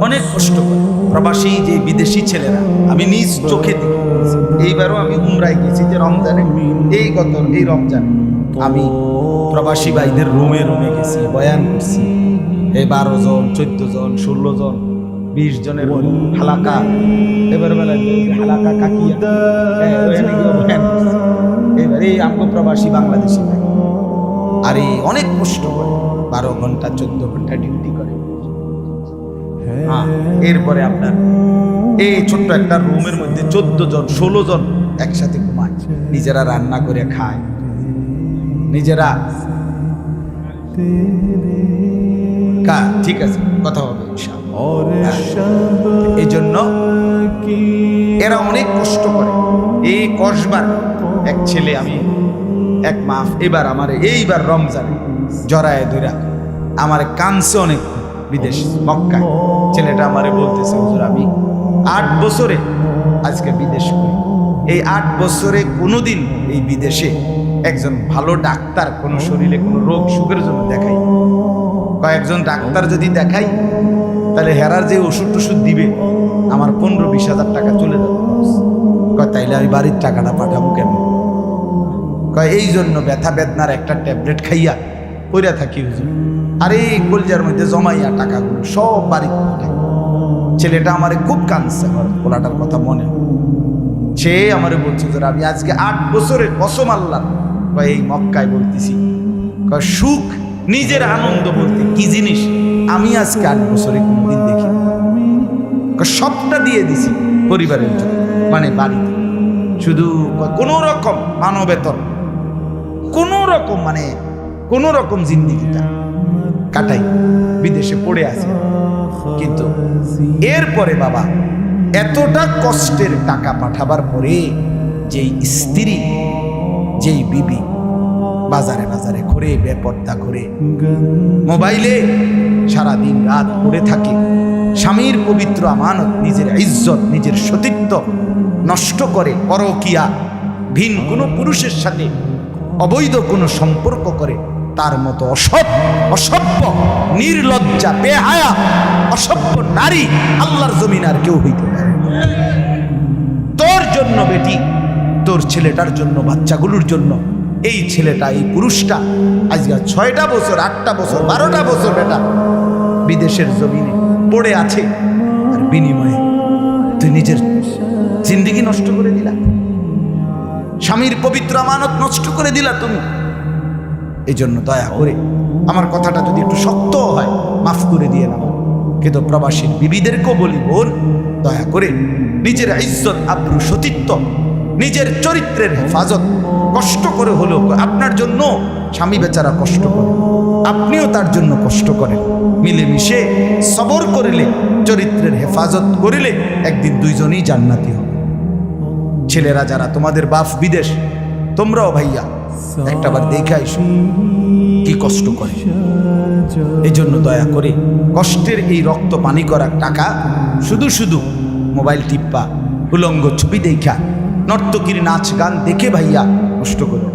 অনেক কষ্ট করে। প্রবাসী যে বিদেশি ছেলেরা, আমি নিজ চোখে দেখি। এইবারও আমি উমরায় গেছি যে রমজানে। এই গত, এই রমজান। আমি প্রবাসী ভাইদের রুমে রুমে গেছি, বয়ান করছি। এই বারো জন, চোদ্দ জন, ষোলো জন, বিশ জনের হালাকা। এবার হালাকা কাকিয়া। হ্যাঁ। এবার এই আমগো প্রবাসী বাংলাদেশি ভাই আর এই অনেক কষ্ট করে, বারো ঘণ্টা, চোদ্দ ঘণ্টা ডিউটি করে। এরপরে আপনার এই ছোট্ট একটা রুমের মধ্যে চোদ্দ জন, ষোলো জন একসাথে ঘুমায়। নিজেরা রান্না করে খায়। নিজেরা ঠিক আছে, কথা হবে হ্যাঁ। এই জন্য এরা অনেক কষ্ট করে। এই কসবার এক ছেলে আমি, এক মাস এবার আমার, এইবার রমজানে জরায় ধরা আমার কানছে অনেক বিদেশ, মক্কায়। ছেলেটা আমারে বলতেছে, হুজুর, আমি আট বছরে আজকে বিদেশ করি। এই আট বছরে কোনোদিন এই বিদেশে একজন ভালো ডাক্তার কোনো শরীরে কোনো রোগ সুখের জন্য দেখাই। কয়েকজন ডাক্তার যদি দেখাই, তাহলে হেরার যে ওষুধ টষুধ দিবে, আমার পনেরো বিশ হাজার টাকা চলে যাবে। কয়, তাইলে আমি বাড়ির টাকাটা পাঠাবো কেমন? কয়, এই জন্য ব্যথা বেদনার একটা ট্যাবলেট খাইয়া কইরা থাকি হুজুর। আর এই কলজার মধ্যে জমাইয়া টাকাগুলো সব বাড়ি ছেলেটা আমারে খুব কাঁদছে, আমার পোলাটার কথা মনে সে আমারে বলছে যে আমি আজকে আট বছরের কসম আল্লাহ এই মক্কায় বলতেছি। সুখ, নিজের আনন্দ বলতে কি জিনিস? আমি আজকে আট বছরে কোনোদিন দেখি সবটা দিয়ে দিছি পরিবারের জন্য মানে বাড়িতে। শুধু কোনো রকম মানবেতন কোনো রকম মানে কোনো রকম জিন্দিগিটা কাটাই, বিদেশে পড়ে আছে। কিন্তু এরপরে বাবা, এতটা কষ্টের টাকা পাঠাবার পরে যেই স্ত্রী, যেই বিবি বাজারে বাজারে ঘুরে, বেপর্দা ঘুরে, মোবাইলে সারা দিন রাত পড়ে থাকে, স্বামীর পবিত্র আমানত, নিজের ইজ্জত, নিজের সতীত্ব নষ্ট করে, পরকিয়া, ভিন কোনো পুরুষের সাথে অবৈধ কোনো সম্পর্ক করে তার মতো অসভ্য অসভ্য, নির্লজ্জা, বেহায়া, অসভ্য নারী আল্লাহর জমিন আর কেউ হইতে পারে তোর জন্য বেটি, তোর ছেলেটার জন্য, বাচ্চাগুলোর জন্য, এই ছেলেটা, এই পুরুষটা, আজকে ছয়টা বছর, আটটা বছর, বারোটা বছর বেটা বিদেশের জমিনে পড়ে আছে, আর বিনিময়ে তুই নিজের জিন্দিগি নষ্ট করে দিলা। স্বামীর পবিত্র আমানত নষ্ট করে দিলা তুমি। এই জন্য দয়া করে আমার কথাটা যদি একটু শক্ত হয়, মাফ করে দিয়ে নাও। কিন্তু প্রবাসীর বিবিদেরকেও বলি বোন দয়া করে নিজের ইজ্জত, আব্রু, সতীত্ব, নিজের চরিত্রের হেফাজত কষ্ট করে হলেও আপনার জন্য স্বামী বেচারা কষ্ট করে, আপনিও তার জন্য কষ্ট করেন। মিলেমিশে সবর করিলে, চরিত্রের হেফাজত করিলে একদিন দুইজনই জান্নাতি হবে। ছেলেরা যারা তোমাদের বাপ বিদেশ, তোমরাও ভাইয়া একটাবার দেখে আইসো, কি কষ্ট করে। এই জন্য দয়া করে কষ্টের এই রক্ত পানি করা টাকা শুধু শুধু মোবাইল টিপ্পা, উলঙ্গ ছবি দেখা, নর্তকীর নাচ গান দেখে ভাইয়া কষ্ট করো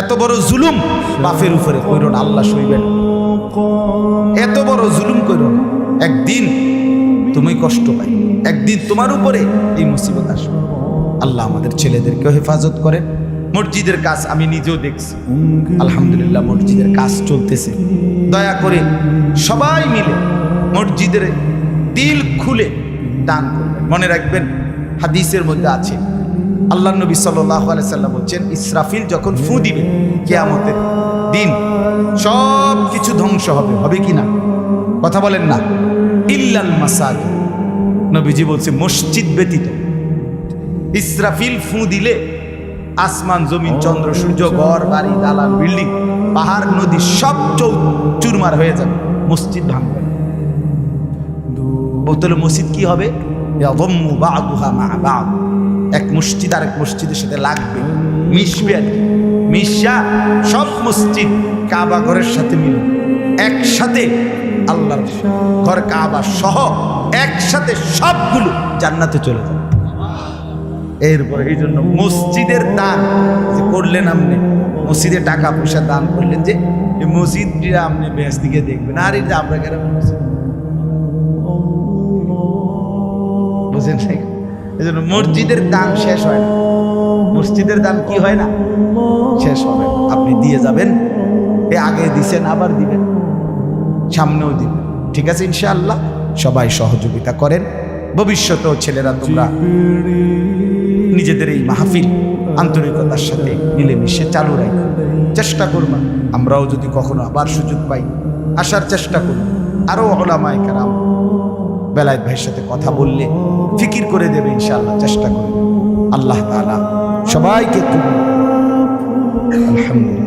এত বড় জুলুম বাপের উপরে কইরো না, আল্লাহ সইবেন এত বড় জুলুম করো না। একদিন তুমি কষ্ট পাই, একদিন তোমার উপরে এই মুসিবত আসবে। আল্লাহ আমাদের ছেলেদেরকেও হেফাজত করেন। মসজিদের কাজ আমি নিজেও দেখছি। আলহামদুলিল্লাহ মসজিদের কাজ চলতেছে। দয়া করে সবাই মিলে মসজিদের দিল খুলে দান করবেন। মনে রাখবেন হাদিসের মধ্যে আছে আল্লাহ নবী সাল্লাহ সাল্লাম বলছেন ইসরাফিল যখন ফু দিবে কেয়ামতের দিন সব কিছু ধ্বংস হবে। হবে কি না? কথা বলেন না। ইল্লাল মাসাজ নবীজি বলছে মসজিদ ব্যতীত। ইসরাফিল ফু দিলে আসমান, জমিন, চন্দ্র, সূর্য, ঘর, বাড়ি দালান বিল্ডিং, পাহাড়, নদী, সব চৌ চুরমার হয়ে যাবে। মসজিদ ভাঙবে। বোতলে মসজিদ কি হবে। এক মসজিদ আর এক মসজিদের সাথে লাগবে। মিশবে আর মিশা সব মসজিদ কাবা ঘরের সাথে মিলবে। একসাথে আল্লাহর ঘর, কাবা সহ একসাথে সবগুলো জান্নাতে চলে যাবে। এরপরে এই জন্য মসজিদের দান যে করলেন আপনি, মসজিদে টাকা পয়সা দান করলেন যে এই মসজিদটা আপনি বেশ দিকে দেখবেন। আর এটা আমরা কেন বোঝেন এই জন্য মসজিদের দান শেষ হয় না। মসজিদের দান কি হয় না? শেষ হবে। আপনি দিয়ে যাবেন, এ আগে দিছেন, আবার দিবেন, সামনেও দিবেন। ঠিক আছে, ইনশাআল্লাহ? সবাই সহযোগিতা করেন। ভবিষ্যতেও ছেলেরা তোমরা নিজেদের এই মাহফিল আন্তরিকতার সাথে মিলেমিশে চালু রাখি। চেষ্টা করবা। আমরাও যদি কখনো আবার সুযোগ পাই, আসার চেষ্টা করব। আরও অলামায় কারাম বেলায়ত ভাইয়ের সাথে কথা বললে ফিকির করে দেবে, ইনশাআল্লাহ চেষ্টা করবে। আল্লাহ তালা সবাইকে তুমি আলহামদুলিল্লাহ।